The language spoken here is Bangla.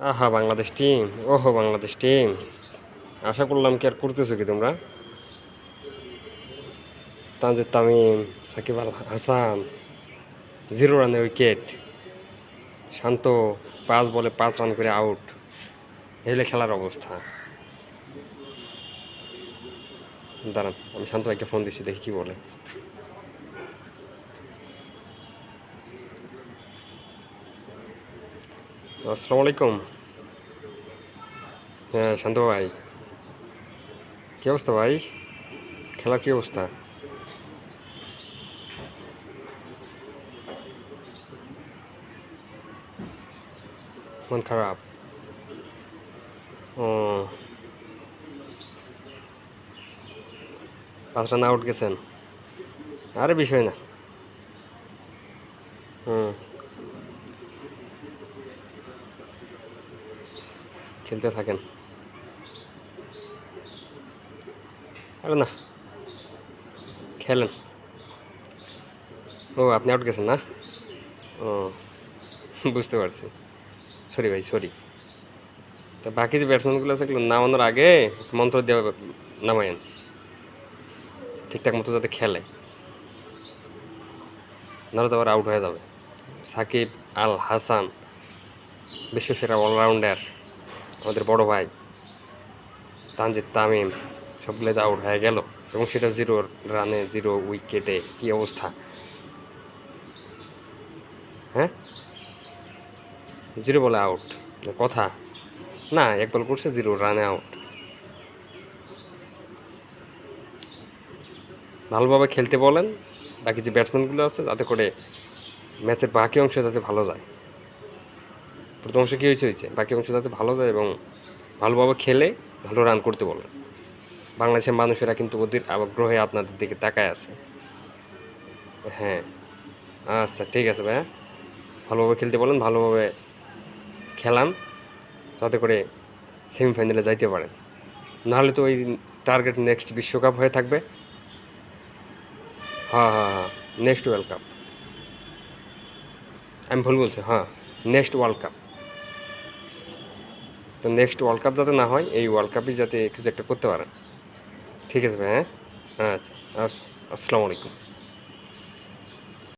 আহা, বাংলাদেশ টিম ওহো, বাংলাদেশ টিম আশা করলাম কি আর করতেছো কি তোমরা? তানজিদ তামিম, সাকিব আল হাসান, জিরো রানে উইকেট শান্ত, পাঁচ বলে পাঁচ রান করে আউট হেলে খেলার অবস্থা। দাঁড়ান, আমি শান্ত ভাইকে ফোন দিচ্ছি, দেখি কি বলে। আসসালামু আলাইকুম। হ্যাঁ শান্ত ভাই। কী অবস্থা ভাই? খেলার কী অবস্থা? মন খারাপ। ও। পাঁচ রান আউট গেছেন? আরে, বিষয় না। হুম। খেলতে থাকেন। আরে না। খেলেন। ও, আপনি আউট গেছেন না? ও, বুঝতে পারছি। সরি ভাই সরি তা বাকি যে ব্যাটসম্যানগুলো আছে এগুলো নামানোর আগে মন্ত্র দেওয়া নামায়েন। ঠিকঠাক মতো যাতে খেলে। নাহলে তো আবার আউট হয়ে যাবে। সাকিব আল হাসান বিশ্বসেরা অলরাউন্ডার আমাদের বড় ভাই, তানজিদ, তামিম সবগুলো তো আউট হয়ে গেল। এবং সেটা জিরো রানে জিরো উইকেটে কি অবস্থা? হ্যাঁ? জিরো বলে আউট কথা? না, এক বল করছে জিরো রানে আউট ভালোভাবে খেলতে বলেন, বাকি যে ব্যাটসম্যানগুলো আছে, যাতে করে ম্যাচের বাকি অংশ যাতে ভালো যায়। প্রথম অংশ কী হয়েছে? হয়েছে। বাকি অংশ যাতে ভালো যায় এবং ভালোভাবে খেলে, ভালো রান করতে বলেন বাংলাদেশের মানুষেরা কিন্তু ওদের আগ্রহে আপনাদের দিকে তাকায় আছে। হ্যাঁ। আচ্ছা ঠিক আছে ভাইয়া। ভালোভাবে খেলতে বলেন, ভালোভাবে খেলান, যাতে করে সেমিফাইনালে যাইতে পারেন। নাহলে তো ওই টার্গেট নেক্সট বিশ্বকাপ হয়ে থাকবে। হ্যাঁ হ্যাঁ হ্যাঁ। নেক্সট ওয়ার্ল্ড কাপ আমি ভুল বলছি হ্যাঁ। নেক্সট ওয়ার্ল্ড কাপ তো নেক্সট ওয়ার্ল্ড কাপ যাতে না হয়, এই ওয়ার্ল্ড কাপই যাতে কিছু একটা করতে পারেন। ঠিক আছে ভাই হ্যাঁ? আচ্ছা আচ্ছা আসসালামু আলাইকুম।